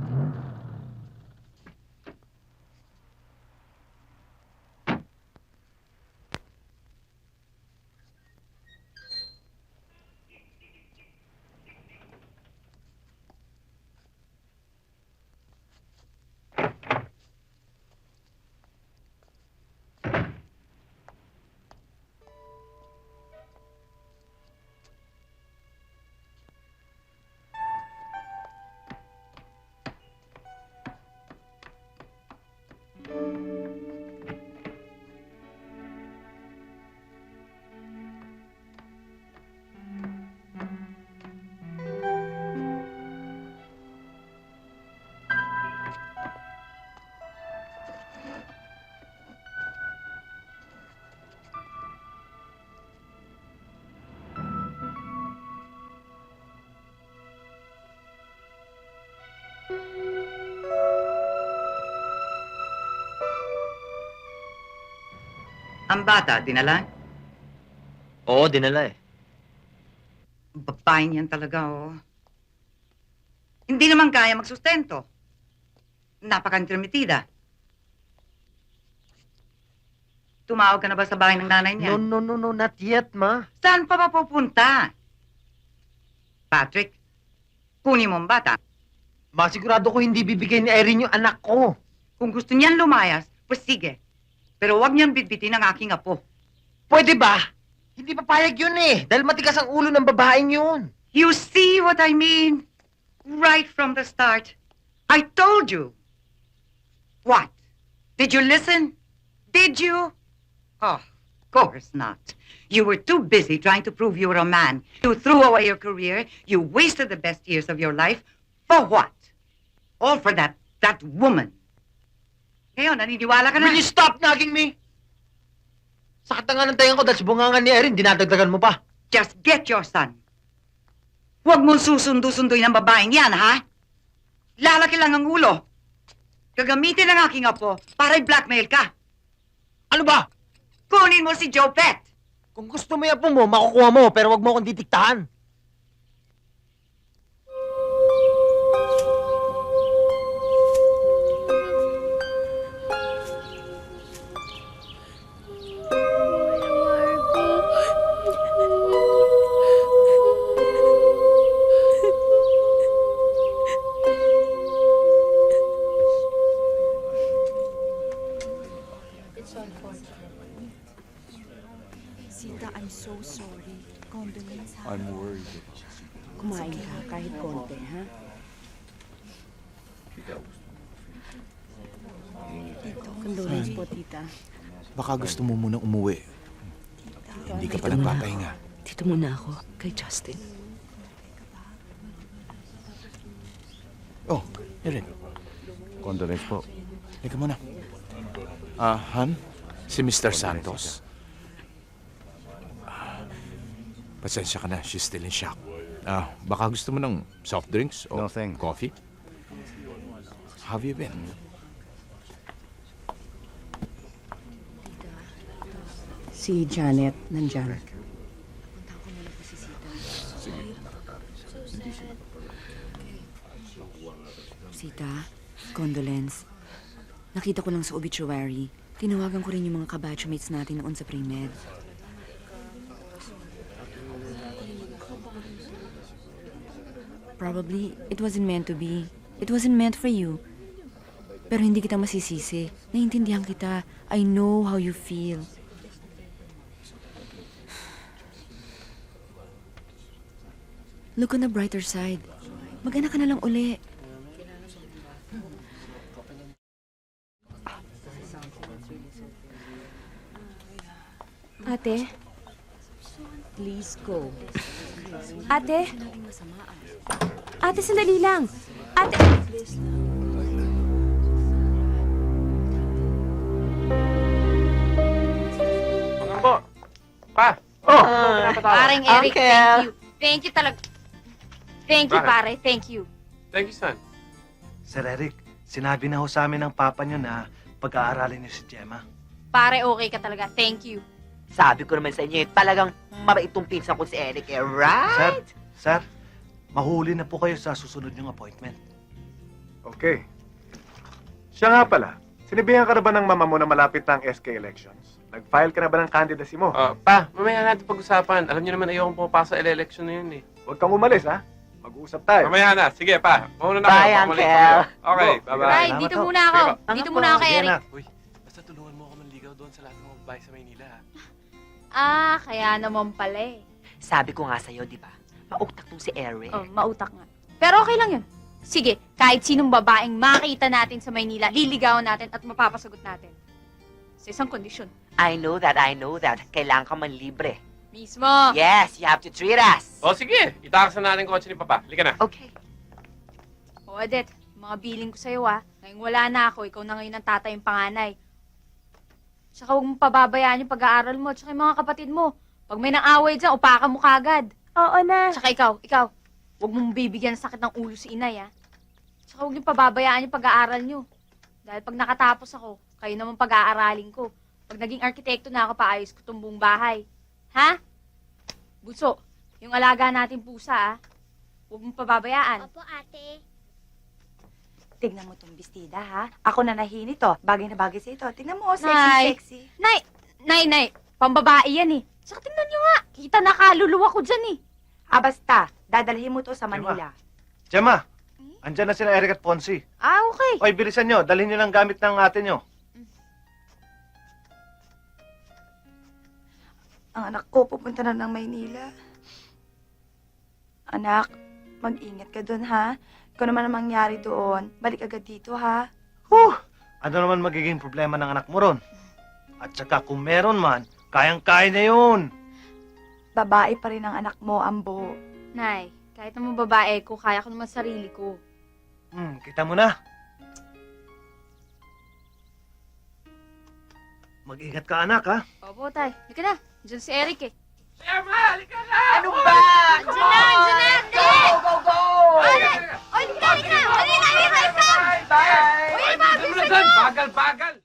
Mm-hmm. Ang bata, dinala? Oo, dinala eh. Babae niyan talaga, oh. Hindi naman kaya magsustento. Napaka-intermitida. Tumawag ka na ba sa bahay ng nanay niya? No, no, no, no, not yet, ma. Saan pa mapupunta? Patrick, kunin mo ang bata. Masigurado ko hindi bibigay ni Irene yung anak ko. Kung gusto niyan lumayas, pues sige. Pero huwag niyan bitbitin ang aking apo. Pwede ba? Hindi papayag yun eh. Dahil matigas ang ulo ng babaeng yun. You see what I mean? Right from the start. I told you. What? Did you listen? Did you? Oh, of course not. You were too busy trying to prove you were a man. You threw away your career. You wasted the best years of your life. For what? All for that, that woman. Ngayon, naniniwala ka na? Will you stop nagging me? Sakit na nga ng tayo ko dahil sa bungangan ni Irene, dinadagdagan mo pa. Just get your son. Huwag mong susundo-sunduin ang babaeng yan, ha? Lalaki lang ang ulo. Gagamitin ang aking apo para i-blackmail ka. Ano ba? Kunin mo si Joe Pet. Kung gusto mo yung apo mo, makukuha mo, pero wag mo akong titiktahan. Sita, I'm so sorry. Condolence, ha? I'm worried. Kumain ka kahit konti, ha? Tito, condolence po, tita. Baka gusto mo munang umuwi. Hindi ka pa nagpapahinga. Dito muna ako, kay Justin. Oh, Erin. Condolence po. Teka muna. Ah, Han? Si Mr. Santos. Ah, Pasensya ka na, she's still in shock. Ah, baka gusto mo ng soft drinks o coffee? How have you been? Si Janet, nandyan. Sita, condolence. Nakita ko lang sa obituary. Tinawagan ko rin yung mga kabatchmates natin noon sa pre-med. Probably, it wasn't meant to be. It wasn't meant for you. Pero hindi kita masisisi. Naiintindihan kita. I know how you feel. Look on the brighter side. Mag-anak ka na lang uli. Ate? Please go. Ate? Ate, sandali lang. Ate... Po. Pa. Oh. Paring Eric, Uncle. thank you. Thank you talaga. Thank you, pare. Thank you. Thank you, son. Sir Eric, sinabi na ho sa amin ng papa niyo na pag-aaralin niyo si Gemma. Pare, okay ka talaga. Thank you. Sabi ko naman sa inyo, eh, talagang mabait tong pinsan ko si Eric, eh, Sir, right? sir, mahuli na po kayo sa susunod niyong appointment. Okay. Siya nga pala, sinibihan ka na ba ng mama mo na malapit na ang SK elections? Nag-file ka na ba ng candidacy mo? Ah, pa, mamaya natin pag-usapan. Alam niyo naman ayokong pumapasa sa election na yun eh. Huwag kang umalis, ha? Mag-uusap tayo. Mamaya na. Sige, pa. Mauna na Bye, kayo. Pabalik Uncle. kayo. Okay, Go. bye-bye. Salamat dito muna ako. Sige Dito muna ako kay Eric. Uy, basta tulungan mo ako manligaw doon sa lahat ng mga babae sa Maynila. ha? Ah, kaya naman pala eh. Sabi ko nga sa'yo, di ba? Mauktak tong si Eric. Oh, mautak nga. Pero okay lang yun. Sige, kahit sinong babaeng makita natin sa Maynila, liligawan natin at mapapasagot natin. Sa isang kondisyon. I know that, I know that. Kailangan ka man libre. Mismo. Yes, you have to treat us. O sige, itakas na natin kotse ni Papa. Halika na. Okay. O, Odette, mga billing ko sa'yo ah. Ngayong wala na ako, ikaw na ngayon ang tatay yung panganay. Tsaka huwag mong pababayaan yung pag-aaral mo, tsaka yung mga kapatid mo. Pag may nang-away dyan, upakan mo kagad. Oo na. Tsaka ikaw, ikaw, huwag mong bibigyan ng sakit ng ulo si inay, ah. Tsaka huwag yung pababayaan yung pag-aaral nyo. Dahil pag nakatapos ako, kayo naman pag-aaralin ko. Pag naging arkitekto na ako, paayos ko tong buong bahay. Ha? Bunso, yung alaga natin pusa, ah. Huwag mong pababayaan. Opo, ate. Tignan mo tong bestida, ha? Ako na nahin ito. Bagay na bagay sa ito. Tignan mo, oh, sexy, Nay. sexy. Nay, nay, nay, pambabae yan eh. Tsaka tingnan nyo nga, kita na kaluluwa ko dyan eh. Ah, basta. Dadalhin mo to sa Manila. Gemma, andyan na sila Eric at Ponzi. Ah, okay. Oy, bilisan nyo. Dalhin nyo lang gamit ng ate nyo. Ang anak ko, pupunta na ng Maynila. Anak, mag-ingat ka dun, ha? Kung naman ang mangyari doon, balik agad dito, ha? Huh! Ano naman magiging problema ng anak mo ron? At saka kung meron man, kayang-kaya na yun. Babae pa rin ang anak mo, Ambo. Nay, kahit naman babae ko, kaya ko naman sarili ko. Hmm, kita mo na. Mag-ingat ka, anak, ha? Opo, tay. Halika na. Diyan si Eric eh. Emma, halika na! Ano ba? Diyan na, diyan na! Go, go, go! Oy, halika